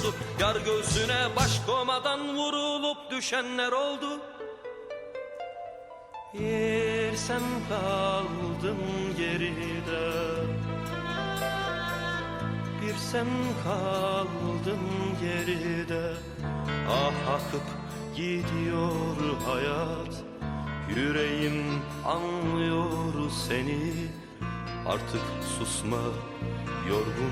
oldu. Yar göğsüne baş komadan vurulup düşenler oldu. Yer sen kaldın geride. Bir sen kaldın geride. Ah akıp gidiyor hayat. Yüreğim anlıyor seni. Artık susma yorgun